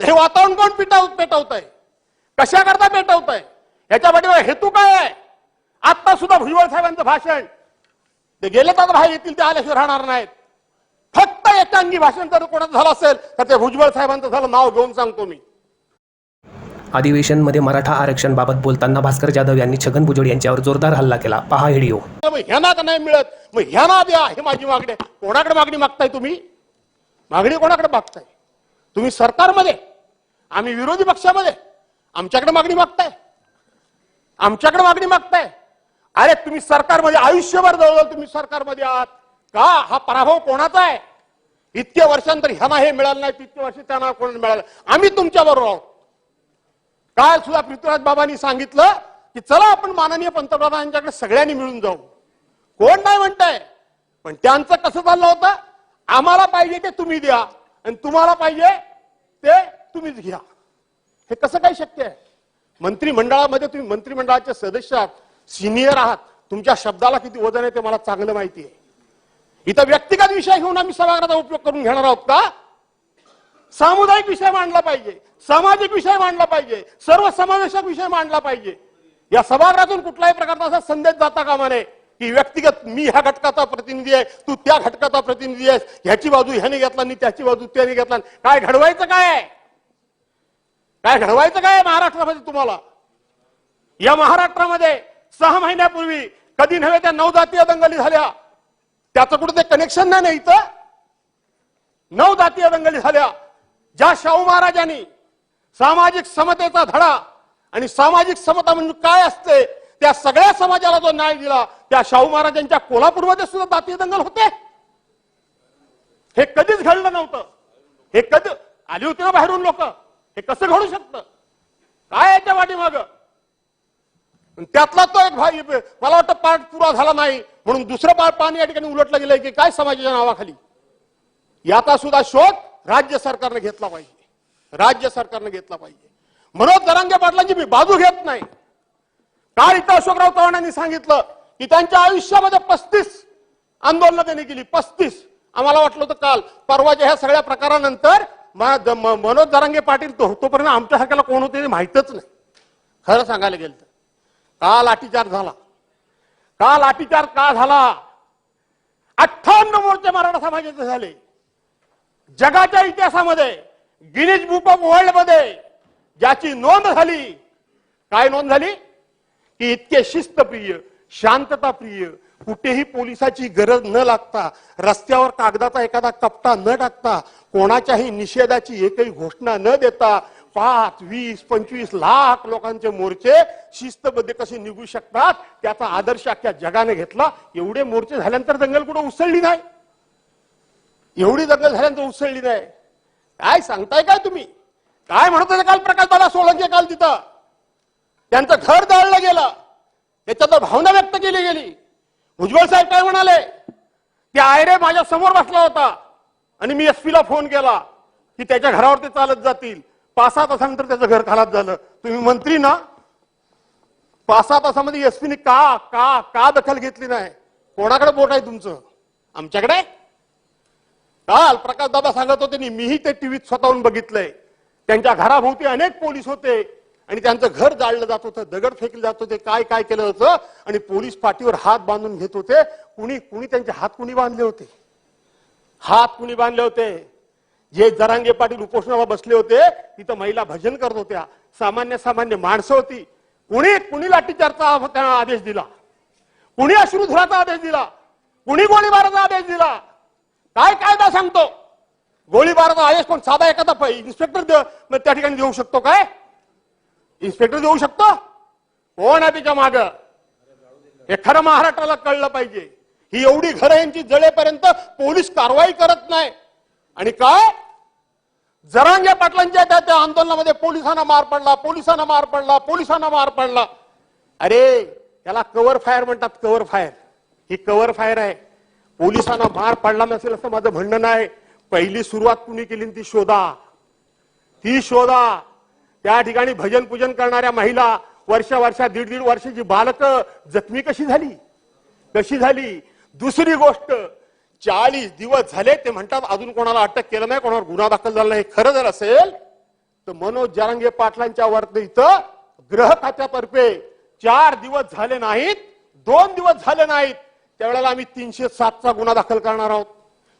हे वातावरण कोण पिटाव पेटवत आहे कशाकरता पेटवत आहे याच्या पाठीवर हेतू काय आहे? आता सुद्धा भुजबळ साहेबांचं भाषण. ते गेले तर बाहेर येतील ते आल्याशिवाय राहणार नाहीत. फक्त एकांगी भाषण जर कोणाचं झालं असेल तर ते भुजबळ साहेबांचं झालं नाव घेऊन सांगतो मी. अधिवेशनमध्ये मराठा आरक्षणबाबत बोलताना भास्कर जाधव यांनी छगन भुजबळ यांच्यावर जोरदार हल्ला केला. पहा व्हिडिओ. मग ह्यांना का नाही मिळत. मग ह्यांना द्या हे माझी मागणी. कोणाकडे मागणी मागताय तुम्ही? मागणी कोणाकडे मागताय? तुम्ही सरकारमध्ये आम्ही विरोधी पक्षामध्ये आमच्याकडे मागणी मागताय. आमच्याकडे मागणी मागताय. अरे तुम्ही सरकारमध्ये आयुष्यभर जवळजवळ तुम्ही सरकारमध्ये आहात. का? हा पराभव कोणाचा आहे? इतक्या वर्षांतर ह्यांना हे मिळालं नाही तितके वर्ष त्यांना कोण मिळालं? आम्ही तुमच्या बरोबर आहोत. काल सुद्धा पृथ्वीराज बाबांनी सांगितलं की चला आपण माननीय पंतप्रधानांच्याकडे सगळ्यांनी मिळून जाऊ. कोण नाही म्हणताय. पण त्यांचं कसं चाललं होतं? आम्हाला पाहिजे ते तुम्ही द्या. आणि तुम्हाला पाहिजे ते तुम्हीच घ्या. हे कसं काय शक्य आहे? मंत्रिमंडळामध्ये तुम्ही मंत्रिमंडळाचे सदस्य आहात सिनियर आहात. तुमच्या शब्दाला किती वजन आहे ते मला चांगलं माहिती आहे. इथं व्यक्तिगत विषय घेऊन आम्ही सभागृहाचा उपयोग करून घेणार आहोत का? सामुदायिक विषय मांडला पाहिजे सामाजिक विषय मांडला पाहिजे सर्व समावेशक विषय मांडला पाहिजे. या सभागृहातून कुठल्याही प्रकारचा असा संदेश जाता कामा नये. की व्यक्तिगत मी ह्या घटकाचा प्रतिनिधी आहे तू त्या घटकाचा प्रतिनिधी आहेस. ह्याची बाजू ह्याने घेतला आणि त्याची बाजू त्याने घेतला. काय घडवायचं काय? आहे काय घडवायचं काय महाराष्ट्रामध्ये तुम्हाला? या महाराष्ट्रामध्ये सहा महिन्यापूर्वी कधी नव्हे त्या नवजातीय दंगली झाल्या. त्याचं कुठं ते कनेक्शन नाही ना इथं? नवजातीय दंगली झाल्या. ज्या शाहू महाराजांनी सामाजिक समतेचा धडा आणि सामाजिक समता म्हणजे काय असते? त्या सगळ्या समाजाला जो न्याय दिला त्या शाहू महाराजांच्या कोल्हापूरमध्ये सुद्धा दाती दंगल होते. हे कधीच घडलं नव्हतं. हे कधी आली होती ना बाहेरून लोक? हे कसं घडू शकतं? काय याच्या मग त्यातला तो एक भाई मला वाटतं पाठ पुरा झाला नाही म्हणून दुसरं पाठ पाणी या ठिकाणी उलटलं गेलंय की काय समाजाच्या नावाखाली? याचा सुद्धा शोध राज्य सरकारने घेतला पाहिजे. राज्य सरकारने घेतला पाहिजे. मनोज दरांगे पाटलांची मी बाजू घेत नाही. काल इथं अशोकराव चव्हाणांनी सांगितलं की त्यांच्या आयुष्यामध्ये पस्तीस आंदोलनं त्यांनी केली. पस्तीस. आम्हाला वाटलं होतं काल परवाच्या ह्या सगळ्या प्रकारानंतर म- म- मनोज दरांगे पाटील तो तोपर्यंत आमच्या सारख्याला कोण होते माहीतच माहितच नाही. खरं सांगायला गेलं तर. का लाठीचार्ज झाला. का लाठीचार्ज का झाला? अठ्ठावन्न मोर्चे मराठा समाजाचे झाले. जगाच्या इतिहासामध्ये गिनीज बुक ऑफ वर्ल्डमध्ये ज्याची नोंद झाली. काय नोंद झाली? की इतके शिस्तप्रिय शांतताप्रिय कुठेही पोलिसाची गरज न लागता रस्त्यावर कागदाचा एखादा कपटा न टाकता कोणाच्याही निषेधाची एकही घोषणा न देता पाच वीस पंचवीस लाख लोकांचे मोर्चे शिस्तबद्ध कसे निघू शकतात त्याचा आदर्श अख्ख्या जगाने घेतला. एवढे मोर्चे झाल्यानंतर दंगल कुठं उसळली नाही? एवढी दंगल झाल्यानंतर उसळली नाही. काय सांगताय काय तुम्ही? काय म्हणत काल प्रकाश दादा सोळंके काल तिथं? त्यांचं घर जाळलं गेलं. त्याच्यात भावना व्यक्त केली गेली. भुजबळ साहेब काय म्हणाले? की आयरे माझ्यासमोर बसला होता. आणि मी एस पीला फोन केला की त्याच्या घरावर ते चालत जातील. पाच सहा तासानंतर त्याचं घर खालात झालं. तुम्ही मंत्री ना? पाच सहा तासामध्ये एसपीने का का का दखल घेतली नाही? कोणाकडे बोट आहे तुमचं? आमच्याकडे? काल प्रकाश दादा सांगत होते आणि मीही ते टीव्हीत स्वतःहून बघितलंय. त्यांच्या घराभोवती अनेक पोलीस होते. आणि त्यांचं घर जाळलं जात होतं दगड फेकले जात होते. काय काय केलं होतं? आणि पोलीस पाठीवर हात बांधून घेत होते. कुणी कुणी त्यांचे हात कुणी बांधले होते? हात कुणी बांधले होते? जे जरांगे पाटील उपोषणाला बसले होते तिथं महिला भजन करत होत्या. सामान्य सामान्य माणसं होती. कुणी कुणी लाठीचारचा त्यांना आदेश दिला? कुणी अश्रुधुराचा आदेश दिला? कुणी गोळीबाराचा आदेश दिला? काय कायदा सांगतो? गोळीबाराचा आदेश कोण साधा एखादा इन्स्पेक्टर मग त्या ठिकाणी देऊ शकतो काय? इन्स्पेक्टर देऊ शकतो? कोण आहे तिच्या माग? हे खरं महाराष्ट्राला कळलं पाहिजे. ही एवढी घरं यांची जळेपर्यंत पोलीस कारवाई करत नाही. आणि काय? जरांगे पाटलांच्या त्या त्या आंदोलनामध्ये पोलिसांना मार पडला पोलिसांना मार पडला पोलिसांना मार पडला. अरे त्याला कव्हर फायर म्हणतात कव्हर फायर ही कव्हर फायर आहे. पोलिसांना मार पडला नसेल असं माझं म्हणणं नाही. पहिली सुरुवात कुणी केली ती शोधा. ती शोधा. त्या ठिकाणी भजन पूजन करणाऱ्या महिला वर्ष वर्षा दीड दीड वर्षाची बालक जखमी कशी झाली? कशी झाली? दुसरी गोष्ट चाळीस दिवस झाले ते म्हणतात अजून कोणाला अटक केलं नाही कोणावर गुन्हा दाखल झाला नाही. हे खरं जर असेल तर मनोज जरांगे पाटलांच्या वरती इथं ग्रह खात्यातर्फे चार दिवस झाले नाहीत दोन दिवस झाले नाहीत. त्यावेळेला आम्ही तीनशे सातचा गुन्हा दाखल करणार आहोत.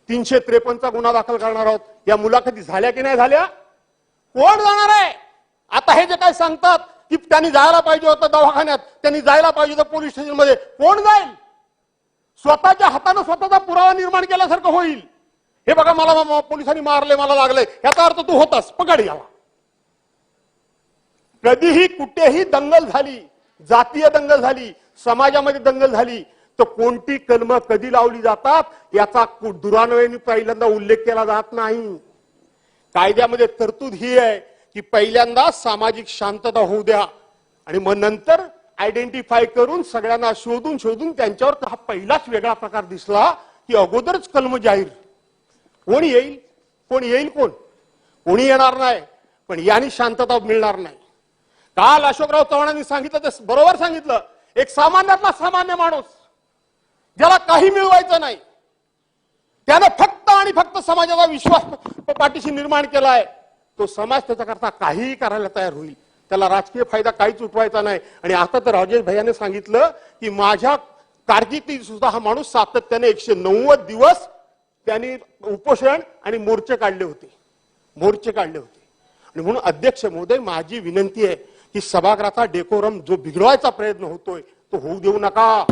तीनशे त्रेपन्नचा गुन्हा दाखल करणार आहोत. या मुलाखती झाल्या की नाही झाल्या? कोण जाणार आहे? आता हे जे काय सांगतात की त्यांनी जायला पाहिजे होतं दवाखान्यात त्यांनी जायला पाहिजे होतं पोलीस स्टेशनमध्ये कोण जाईल? स्वतःच्या हातानं स्वतःचा पुरावा निर्माण केल्यासारखं होईल. हे बघा मला पोलिसांनी मारले मला लागले याचा अर्थ तू होतास पकड याला. कधीही कुठेही दंगल झाली जातीय दंगल झाली समाजामध्ये दंगल झाली तर कोणती कलम कधी लावली जातात याचा कु- दुरान्वयाने पहिल्यांदा उल्लेख केला जात नाही. कायद्यामध्ये तरतूद ही आहे की पहिल्यांदा सामाजिक शांतता होऊ द्या. आणि मग नंतर आयडेंटिफाय करून सगळ्यांना शोधून शोधून त्यांच्यावर हा पहिलाच वेगळा प्रकार दिसला की अगोदरच कलम जाहीर. कोण येईल? कोण येईल कोण? कोणी येणार नाही पण यांनी शांतता मिळणार नाही. काल अशोकराव चव्हाणांनी सांगितलं ते बरोबर सांगितलं एक सामान्यातला सामान्य माणूस ज्याला काही मिळवायचं नाही त्यानं फक्त आणि फक्त समाजाचा विश्वास पाठीशी निर्माण केलाय तो समाज त्याच्याकरता काहीही करायला तयार होईल. त्याला राजकीय फायदा काहीच उठवायचा नाही. आणि आता तर राजेश भैयाने सांगितलं की माझ्या कारकिर्दीत सुद्धा हा माणूस सातत्याने एकशे नव्वद दिवस त्यांनी उपोषण आणि मोर्चे काढले होते. मोर्चे काढले होते. आणि म्हणून अध्यक्ष महोदय माझी विनंती आहे की सभागृहाचा डेकोरम जो बिघडवायचा प्रयत्न होतोय तो होऊ देऊ नका.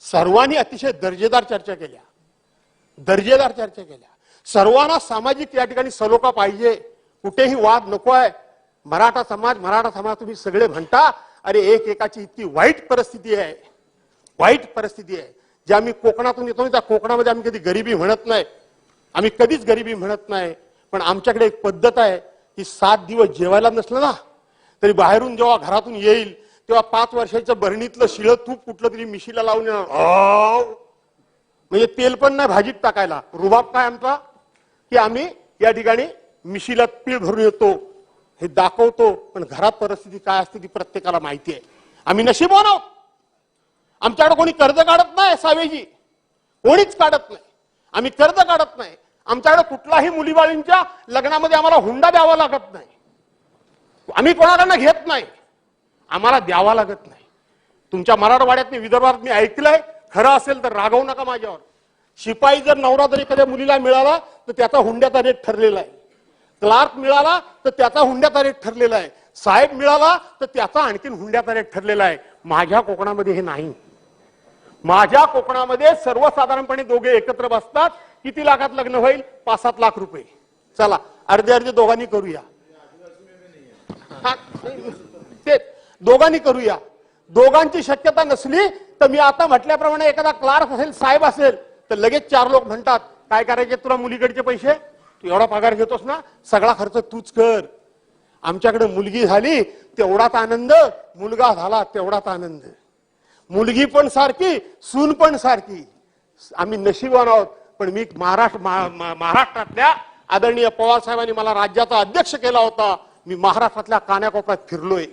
सर्वांनी अतिशय दर्जेदार चर्चा केल्या. दर्जेदार चर्चा केल्या. सर्वांना सामाजिक या ठिकाणी सलोखा पाहिजे. कुठेही वाद नको आहे. मराठा समाज मराठा समाज तुम्ही सगळे म्हणता अरे एक एकाची इतकी वाईट परिस्थिती आहे. वाईट परिस्थिती आहे. जे आम्ही कोकणातून येतो त्या कोकणामध्ये आम्ही कधी गरिबी म्हणत नाही. आम्ही कधीच गरिबी म्हणत नाही. पण आमच्याकडे एक पद्धत आहे की सात दिवस जेवायला नसलं ना तरी बाहेरून जेव्हा घरातून येईल तेव्हा पाच वर्षाच्या बरणीतलं शिळ तूप कुठलं तरी मिशीला लावून म्हणजे तेल पण नाही भाजीत टाकायला. रुबाब काय आमचा? की आम्ही या ठिकाणी मिशीला पीळ भरून येतो हे दाखवतो पण घरात परिस्थिती काय असते ती प्रत्येकाला माहिती आहे. आम्ही नशीबवान आहोत. आमच्याकडे कोणी कर्ज काढत नाही सावेजी. कोणीच काढत नाही. आम्ही कर्ज काढत नाही. आमच्याकडे कुठलाही मुलीबाळींच्या लग्नामध्ये आम्हाला हुंडा द्यावा लागत नाही. आम्ही कोणाकडनं घेत नाही. आम्हाला द्यावा लागत नाही. तुमच्या मराठवाड्यात मी विदर्भात मी ऐकलंय खरं असेल तर रागवू नका माझ्यावर. शिपाई जर नवरा जर एखाद्या मुलीला मिळाला तर त्याचा हुंड्याचा रेट ठरलेला आहे. क्लार्क मिळाला तर त्याचा हुंड्याचा रेट ठरलेला आहे. साहेब मिळाला तर त्याचा आणखीन हुंड्याचा रेट ठरलेला आहे. माझ्या कोकणामध्ये हे नाही. माझ्या कोकणामध्ये सर्वसाधारणपणे दोघे एकत्र बसतात. किती लाखात लग्न होईल? पाच सात लाख रुपये. चला अर्धे अर्धे दोघांनी करूया. ते दोघांनी करूया. दोघांची शक्यता नसली तर मी आता म्हटल्याप्रमाणे एखादा क्लार्क असेल साहेब असेल तर लगेच चार लोक म्हणतात काय करायचे तुला मुलीकडचे पैसे? तू एवढा पगार घेतोस ना सगळा खर्च तूच कर. आमच्याकडे मुलगी झाली तेवढाच आनंद. मुलगा झाला तेवढाच आनंद. मुलगी पण सारखी सून पण सारखी. आम्ही नशीबवान आहोत पण मी महाराष्ट्र महाराष्ट्रातल्या आदरणीय पवार साहेबांनी मला राज्याचा अध्यक्ष केला होता. मी महाराष्ट्रातल्या कान्याकोपऱ्यात फिरलोय.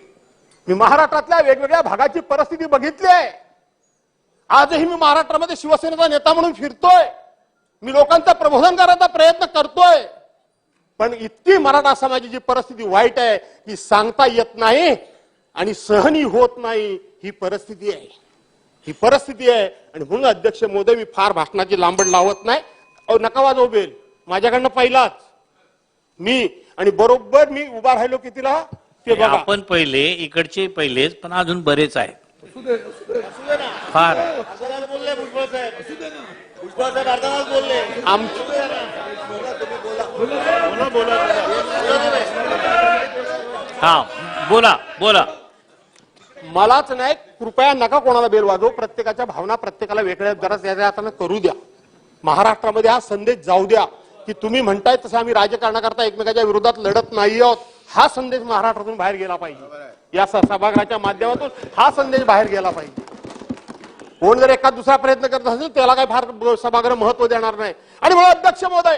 मी महाराष्ट्रातल्या वेगवेगळ्या भागाची परिस्थिती बघितली आहे आजही मी महाराष्ट्रामध्ये शिवसेनेचा नेता म्हणून फिरतोय. मी लोकांचं प्रबोधन करायचा प्रयत्न करतोय. पण इतकी मराठा समाजाची परिस्थिती वाईट आहे की सांगता येत नाही आणि सहनी होत नाही ही परिस्थिती आहे. ही परिस्थिती आहे आणि म्हणून अध्यक्ष मोदी मी फार भाषणाची लांबड लावत नाही. अहो नका वाजवू बेल. माझ्याकडनं पहिलाच. मी आणि बरोबर मी उभा राहिलो कितीला ते बघा. आपण पहिले इकडचे पहिलेच पण अजून बरेच आहेत. फार. हा बोला बोला. मलाच नाही कृपया नका कोणाला बेल वाजवू. प्रत्येकाच्या भावना प्रत्येकाला वेगळ्या जरा त्याच्या हाताने करू द्या. महाराष्ट्रामध्ये हा संदेश जाऊ द्या. की तुम्ही म्हणताय तसं आम्ही राजकारणाकरता एकमेकाच्या विरोधात लढत नाही आहोत. हा संदेश महाराष्ट्रातून बाहेर गेला पाहिजे. या सभागृहाच्या माध्यमातून हा संदेश बाहेर गेला पाहिजे. कोण जर एका दुसरा प्रयत्न करत असेल त्याला काय फार सभागृह महत्त्व देणार नाही. आणि मला अध्यक्ष महोदय